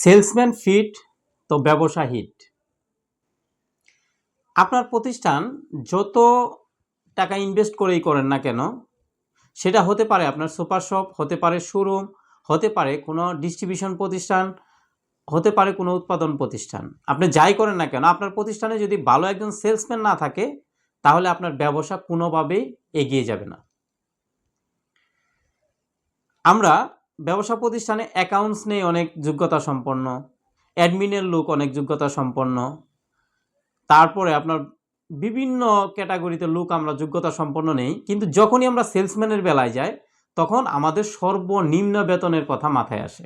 Salesman fit তো ব্যবসা hit. আপনার প্রতিষ্ঠান যত টাকা ইনভেস্ট করেই করেন না কেন, সেটা হতে পারে আপনার সুপার শপ, হতে পারে শোরুম, হতে পারে কোনো ডিস্ট্রিবিউশন প্রতিষ্ঠান, হতে পারে কোনো উৎপাদন প্রতিষ্ঠান। আপনি যাই করেন না কেন, আপনার প্রতিষ্ঠানে যদি ভালো একজন সেলসম্যান না থাকে, তাহলে আপনার ব্যবসা কোনোভাবেই এগিয়ে যাবে না। আমরা ব্যবসা প্রতিষ্ঠানে অ্যাকাউন্টস নেই অনেক যোগ্যতা সম্পন্ন অ্যাডমিনের লোক অনেক যোগ্যতা সম্পন্ন। তারপরে আপনার বিভিন্ন ক্যাটাগরিতে লোক আমরা যোগ্যতা সম্পন্ন নেই, কিন্তু যখনই আমরা সেলসম্যানের বেলায় যাই, তখন আমাদের সর্বনিম্ন বেতনের কথা মাথায় আসে।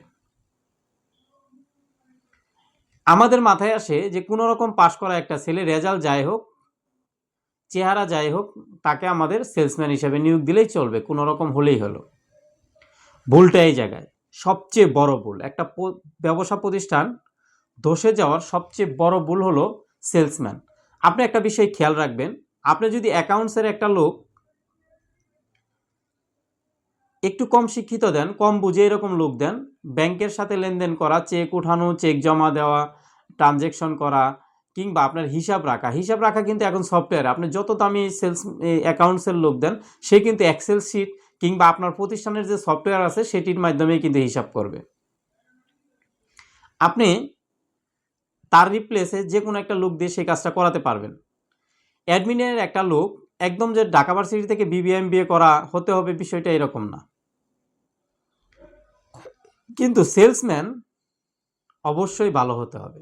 আমাদের মাথায় আসে যে কোনো রকম পাশ করা একটা ছেলে রেজাল্ট যাই হোক, চেহারা যাই হোক, তাকে আমাদের সেলসম্যান হিসেবে নিয়োগ দিলেই চলবে, কোনো রকম হলেই হলো। ভুলটা এই জায়গায়। সবচেয়ে বড় ভুল। একটা ব্যবসা প্রতিষ্ঠান ধসে যাওয়ার সবচেয়ে বড় ভুল হলো সেলসম্যান। আপনি একটা বিষয় খেয়াল রাখবেন, আপনি যদি অ্যাকাউন্টসের একটা লোক একটু কম শিক্ষিত দেন, কম বুঝে এরকম লোক দেন, ব্যাংকের সাথে লেনদেন করা চেক উঠানো চেক জমা দেওয়া ট্রানজেকশন করা, কিংবা আপনার হিসাব রাখা হিসাব রাখা কিন্তু এখন সফটওয়্যার আপনি যত দামি সেলস অ্যাকাউন্টসের লোক দেন, সে কিন্তু এক্সেল শিট কিংবা আপনার প্রতিষ্ঠানের যে সফটওয়্যার আছে, সেটির মাধ্যমেই কিন্তু হিসাব করবে। আপনি তার রিপ্লেসে যে কোনো একটা লোক দিয়ে সেই কাজটা করাতে পারবেন। অ্যাডমিনের একটা লোক একদম যে ঢাকা ভার্সিটি থেকে বিবিএম বিএ করা হতে হবে বিষয়টা এরকম না। কিন্তু সেলসম্যান অবশ্যই ভালো হতে হবে।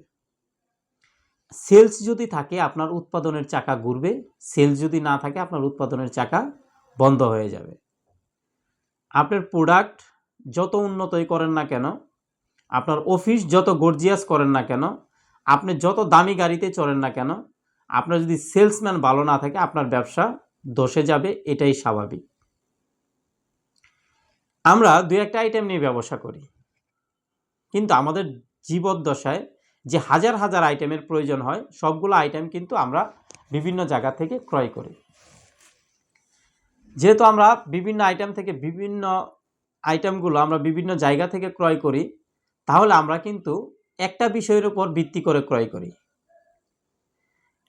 সেলস যদি থাকে, আপনার উৎপাদনের চাকা ঘুরবে। সেলস যদি না থাকে, আপনার উৎপাদনের চাকা বন্ধ হয়ে যাবে। আপনার প্রোডাক্ট যত উন্নতই করেন না কেন, আপনার অফিস যত গর্জিয়াস করেন না কেন, আপনি যত দামি গাড়িতে চড়েন না কেন, আপনার যদি সেলসম্যান ভালো না থাকে, আপনার ব্যবসা দোষে যাবে, এটাই স্বাভাবিক। আমরা দু একটা আইটেম নিয়ে ব্যবসা করি। কিন্তু আমাদের জীবদ্দশায় যে হাজার হাজার আইটেমের প্রয়োজন হয়, সবগুলো আইটেম কিন্তু আমরা বিভিন্ন জায়গা থেকে ক্রয় করি। যেহেতু আমরা বিভিন্ন আইটেম থেকে বিভিন্ন আইটেমগুলো আমরা বিভিন্ন জায়গা থেকে ক্রয় করি, তাহলে আমরা কিন্তু একটা বিষয়ের উপর ভিত্তি করে ক্রয় করি।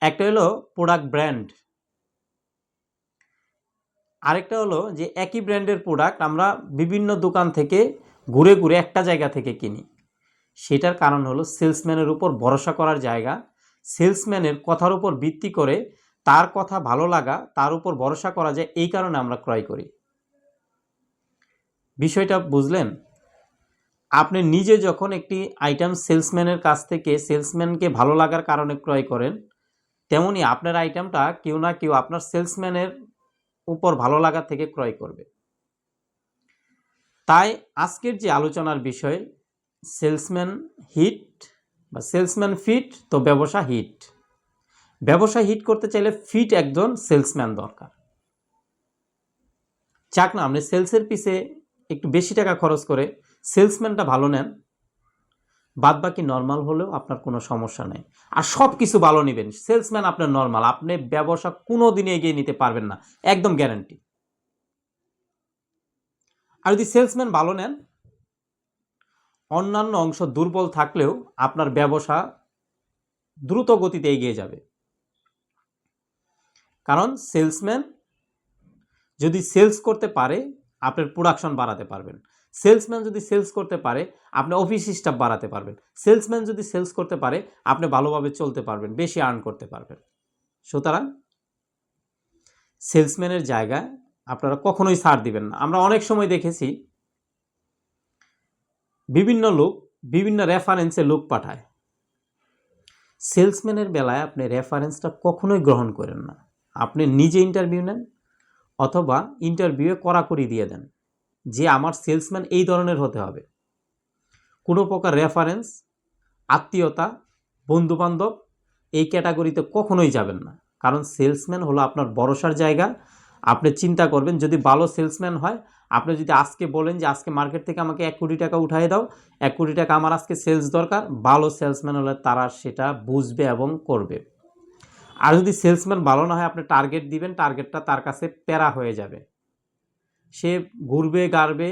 একটা হলো প্রোডাক্ট ব্র্যান্ড আরেকটা হলো যে একই ব্র্যান্ডের প্রোডাক্ট আমরা বিভিন্ন দোকান থেকে ঘুরে ঘুরে একটা জায়গা থেকে কিনি। সেটার কারণ হলো সেলসম্যানের উপর ভরসা করার জায়গা। সেলসম্যানের কথার উপর ভিত্তি করে তার কথা ভালো লাগা, তার উপর ভরসা করা যায় এই কারণে আমরা ক্রয় করি। বিষয়টা বুঝলেন? আপনি নিজে যখন একটি আইটেম সেলসম্যানের কাছ থেকে সেলসম্যানকে ভালো লাগার কারণে ক্রয় করেন, তেমনি আপনার আইটেমটা কেউ না কেউ আপনার সেলসম্যানের উপর ভালো লাগা থেকে ক্রয় করবে। তাই আজকের যে আলোচনার বিষয় সেলসম্যান হিট বা সেলসম্যান ফিট তো ব্যবসা হিট ব্যবসা হিট করতে চাইলে ফিট একজন সেলসম্যান দরকার। চাক না, আপনি সেলসের পিছে একটু বেশি টাকা খরচ করে সেলসম্যানটা ভালো নেন বাদ বাকি নর্মাল হলেও আপনার কোনো সমস্যা নেই। আর সব কিছু ভালো নেবেন সেলসম্যান আপনার নর্মাল আপনি ব্যবসা কোনো দিনে এগিয়ে নিতে পারবেন না, একদম গ্যারান্টি আর যদি সেলসম্যান ভালো নেন, অন্যান্য অংশ দুর্বল থাকলেও আপনার ব্যবসা দ্রুত গতিতে এগিয়ে যাবে। কারণ সেলসম্যান যদি সেলস করতে পারে আপনার প্রোডাকশন বাড়াতে পারবেন। সেলসম্যান যদি সেলস করতে পারে, আপনি অফিস স্টাফ বাড়াতে পারবেন। সেলসম্যান যদি সেলস করতে পারে, আপনি ভালোভাবে চলতে পারবেন, বেশি আর্ন করতে পারবেন। সুতরাং সেলসম্যানের জায়গায় আপনারা কখনোই ছাড় দিবেন না। আমরা অনেক সময় দেখেছি, বিভিন্ন লোক, বিভিন্ন রেফারেন্সে লোক পাঠায়। সেলসম্যানের বেলায় আপনি রেফারেন্সটা কখনোই গ্রহণ করেন না। আপনি নিজে ইন্টারভিউ নেন অথবা ইন্টারভিউয়ে কড়াকড়ি দিয়ে দেন যে আমার সেলসম্যান এই ধরনের হতে হবে। কোনো প্রকার রেফারেন্স আত্মীয়তা, বন্ধুবান্ধব এই ক্যাটাগরিতে কখনোই যাবেন না। কারণ সেলসম্যান হলো আপনার ভরসার জায়গা। আপনি চিন্তা করবেন, যদি ভালো সেলসম্যান হয়, আপনি যদি আজকে বলেন যে, আজকে মার্কেট থেকে আমাকে এক কোটি টাকা উঠাই দাও, এক কোটি টাকা আমার আজকে সেলস দরকার। ভালো সেলসম্যান হলে তারা সেটা বুঝবে এবং করবে। আর যদি সেলসম্যান ভালো না হয়, আপনি টার্গেট দিবেন টার্গেটটা তার কাছে প্যারা হয়ে যাবে। সে ঘুরবে, গাড়বে,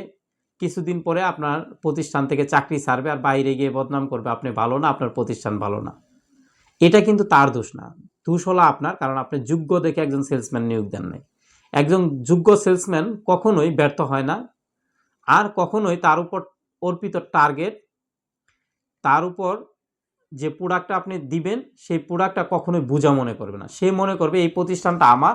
কিছুদিন পরে আপনার প্রতিষ্ঠান থেকে চাকরি ছাড়বে আর বাইরে গিয়ে বদনাম করবে, আপনি ভালো না, আপনার প্রতিষ্ঠান ভালো না। এটা কিন্তু তার দোষ না। দোষ হলো আপনার, কারণ আপনি যোগ্য দেখে একজন সেলসম্যান নিয়োগ দেন নাই। একজন যোগ্য সেলসম্যান কখনোই ব্যর্থ হয় না, আর কখনোই তার উপর অর্পিত টার্গেট তার উপর যে প্রোডাক্টটা আপনি দিবেন, সেই প্রোডাক্টটা কখনোই বোঝা মনে করবে না। সে মনে করবে, এই প্রতিষ্ঠানটা আমার।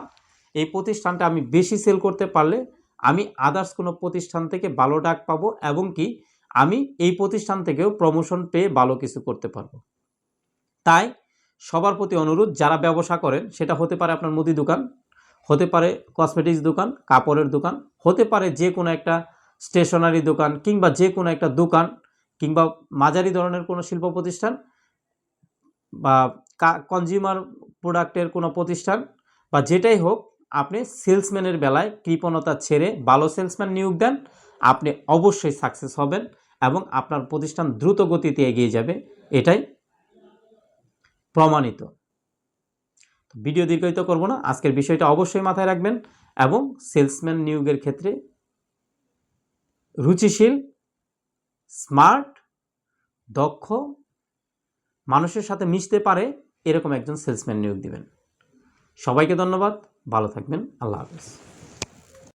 এই প্রতিষ্ঠানটা আমি বেশি সেল করতে পারলে আমি আদার্স কোনো প্রতিষ্ঠান থেকে ভালো ডাক পাবো এবং কি আমি এই প্রতিষ্ঠান থেকেও প্রমোশন পেয়ে ভালো কিছু করতে পারব। তাই সবার প্রতি অনুরোধ, যারা ব্যবসা করেন, সেটা হতে পারে আপনার মুদি দোকান, হতে পারে কসমেটিক্স দোকান, কাপড়ের দোকান, হতে পারে যে কোনো একটা স্টেশনারি দোকান কিংবা যে কোনো একটা দোকান কিংবা মাঝারি ধরনের কোনো শিল্প প্রতিষ্ঠান বা কনজিউমার প্রোডাক্টের কোনো প্রতিষ্ঠান বা যেটাই হোক, আপনি সেলসম্যানের বেলায় কৃপণতা ছেড়ে ভালো সেলসম্যান নিয়োগ দেন, আপনি অবশ্যই সাকসেস হবেন এবং আপনার প্রতিষ্ঠান দ্রুত গতিতে এগিয়ে যাবে, এটাই প্রমাণিত। ভিডিও দীর্ঘায়িত করব না, আজকের বিষয়টা অবশ্যই মাথায় রাখবেন এবং সেলসম্যান নিয়োগের ক্ষেত্রে রুচিশীল স্মার্ট দক্ষ মানুষের সাথে মিশতে পারে, এরকম একজন সেলসম্যান নিয়োগ দিবেন। সবাইকে ধন্যবাদ, ভালো থাকবেন, আল্লাহ হাফেজ।